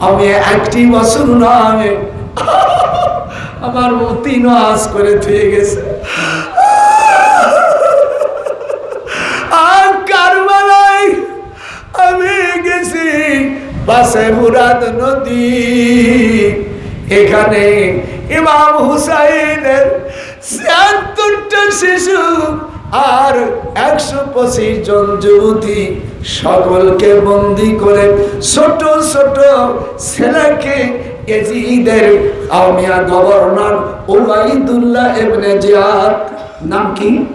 আমি একটি বছর নয়। আমার মতি নাশ করে থুয়ে গেছে। আমি গেছি বাসে নদী। এখানে ইমাম শিশু আর একশো পঁচিশ জন যুবতী সকলকে বন্দি করে ছোট ছোট ছেলেকে এজিদের আওমিয়া গভর্নর ওবাইদুল্লাহ এবনে জিয়াদ, নাম কি?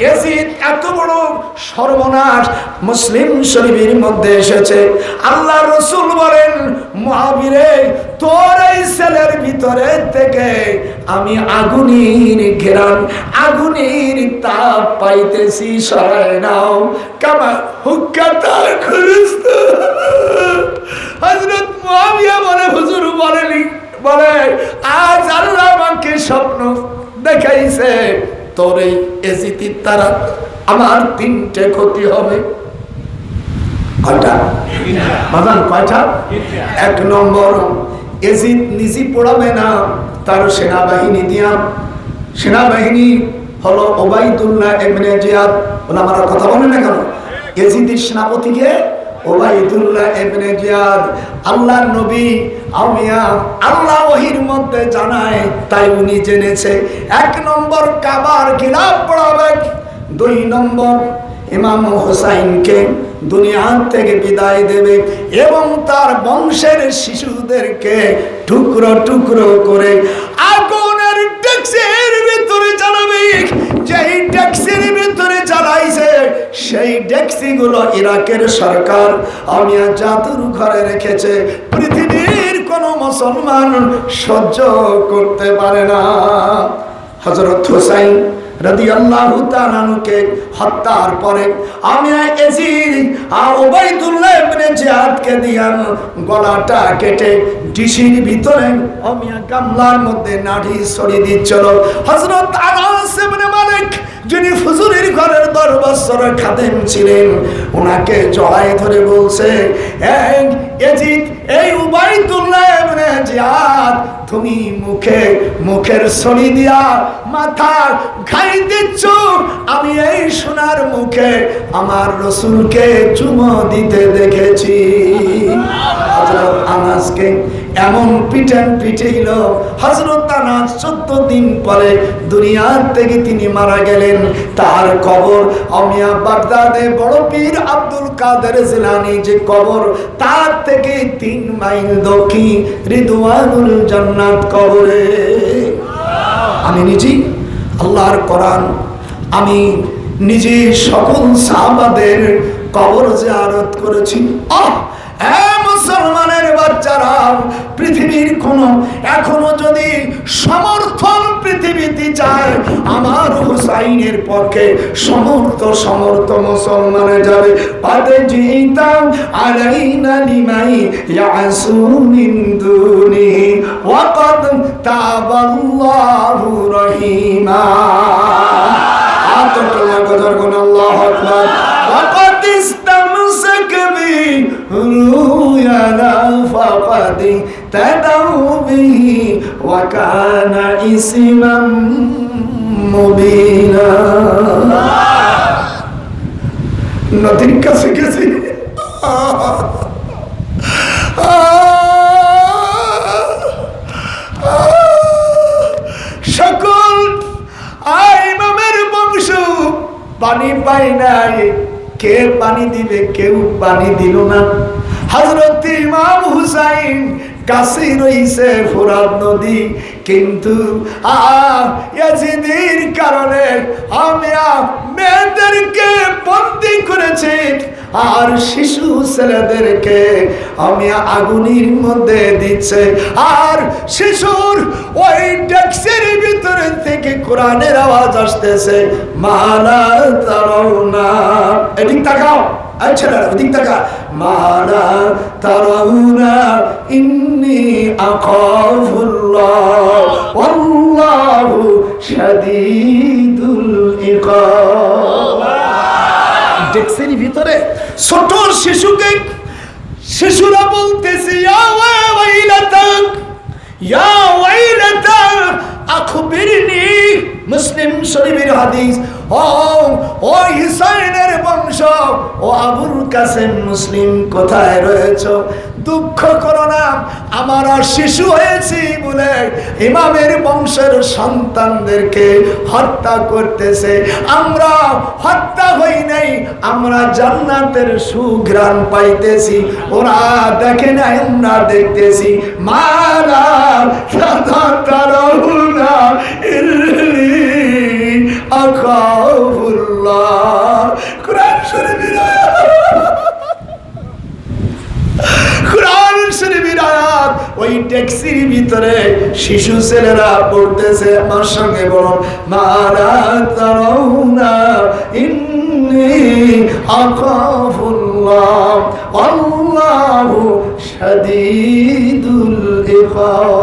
এজিদ এত বড় সর্বনাশ মুসলিম শরীফের মধ্যে এসেছে। আল্লাহ রসুল বলেন মহাবীরে, তোর এই ছেলের ভিতরে থেকে আমি আগুনের ঘেরান, আগুনের তাপ পাইতেছি, সরায় নাও। কামা হুক্কা তার খুলিস হজরত মহাবিয়া বলে, হুজুর বলেনি, বলে, আজ আল্লাহ আমাকে স্বপ্ন দেখাইছে, তোর এই এজিতির দ্বারা আমার তিনটে ক্ষতি হবে। কয়টা বাজান, কয়টা? এক নম্বর, এজিদ নিজে পড়াবে না, তার সেনাবাহিনী দিয়া। সেনাবাহিনী হলো ওবাইদুল্লাহ এমনে জিয়াদ। বলে আমার কথা বলে না কেন? এজিদের সেনাপতিকে ওবাইদুল্লাহ এমনে আল্লাহ নবী আমিয়া আল্লাহ ওহির মধ্যে জানায়, তাই উনি জেনেছে। এক নম্বর, কাবার গিলাপ পড়াবে। দুই নম্বর, ইমাম হোসাইনকে দুনিয়ার থেকে বিদায় দেবে এবং তার বংশের শিশুদেরকে টুকরো টুকরো করে আগুনের ট্যাক্সির ভিতরে চালাবে। যেই ট্যাক্সির ভিতরে চালাইছে, সেই ট্যাক্সি গুলো ইরাকের সরকার আমিয়া জাদুর ঘরে রেখেছে। পৃথিবীর কোনো মুসলমান সহ্য করতে পারে না। হজরত হোসাইন রাদিয়াল্লাহু তাআলাকে হত্যার পরে আমি এজিদ আর ওবাইদুল্লাহ ইবনে জিয়াদকে দিয়া গলাটা কেটে ডিসির ভিতরে অমিয়া গামলার মধ্যে নাড়ি ছড়িয়ে দিচ্ছিল। হযরত আনাস ইবনে মালিক যিনি ফুজুরির ঘরের দশ বছরের খাদেম ছিলেন ওনাকে জড়াই ধরে বলছে, এই উবাইদুল্লাহ জিয়াদ, তুমি মুখে মুখের ছড়ি দিয়া মাথা ঘাই দিচ্ছ। আমি এই সোনার মুখে আমার রসুলকে চুমো দিতে দেখেছি। আনাসকে এমন পিটেন পিটেইল হজরত আনাস চোদ্দ দিন পরে দুনিয়ার থেকে তিনি মারা গেলেন। তার কবর অমিয়া বাগদাদে বড় পীর আব্দুল কাদের জিলানি যে কবর, তার থেকে তিন মাইল দক্ষিণ রিদওয়ানুল জান্নাত কবরে। আমি নিজেই আল্লাহর কোরআন, আমি নিজে সকল সাহাবাদের কবর জিয়ারত করেছি। আহ! এখনও যদি সমর্থন পৃথিবীতে চায় আমার হুসাইনের পক্ষে সমর্থ সমর্থ মুসলমানে যাবে। পাদে জিতাম আলাইনা লিমাই ইয়াসুমিন দুনি, ওয়াকাদ তাবাল্লাহু রহিমা। আতটলা গদর গুন আল্লাহু আকবার। ওয়াকাদ ইস্তামসাক বি রুয়ানা তাদাউ কানা ইসমাম মুবিনা নদীর কাছে গেছি। সকল আইমামের বংশ পানি পাই নাই। কে পানি দিবে, কেউ পানি দিল না। হজরত ইমাম হুসাইন কাছে রইছে ফোরাত নদী, কিন্তু ইয়াজিদের কারণে আমি মেয়েদেরকে বন্দি করেছি। আর শিশু ছেলেদেরকে আমি আগুনের মধ্যে দিচ্ছে। আর শিশুর ওই ট্যাক্সির ভিতরে থেকে কোরআনের আওয়াজ আসতেছে মালা তারাও না এদিক তাকাও আচ্ছা ওদিক তাকা মালা তারাও না ইন্নি আকাহুল্লাহ আল্লাহু শাদীদুল ইকাব। ডেক্সের ভিতরে ছোট শিশুকে, শিশুরা বলতেছে, ইয়া ওয়াইলাতাক মুসলিম শরীফের হাদিস। ও ও হুসাইনের বংশ, ও আবুল কাসেম মুসলিম কোথায় রয়েছে? দুঃখ করো না, আমার আর শিশু হয়েছি বলে ইমামের বংশের সন্তানদেরকে হত্যা করতেছে। আমরা হত্যা হই নাই, আমরা জান্নাতের সুঘ্রাণ পাইতেছি। ওরা দেখে নাই আমরা দেখতেছি, মারা সাদা শরীফের কোরআন শরীফের আয়াত ওই ট্যাক্সির ভিতরে শিশু ছেলেরা পড়তেছে আমার সঙ্গে বলুন মারা তারাউনা ইন্নি আকাফুল্লাহ আল্লাহু শাদীদুল ইকাব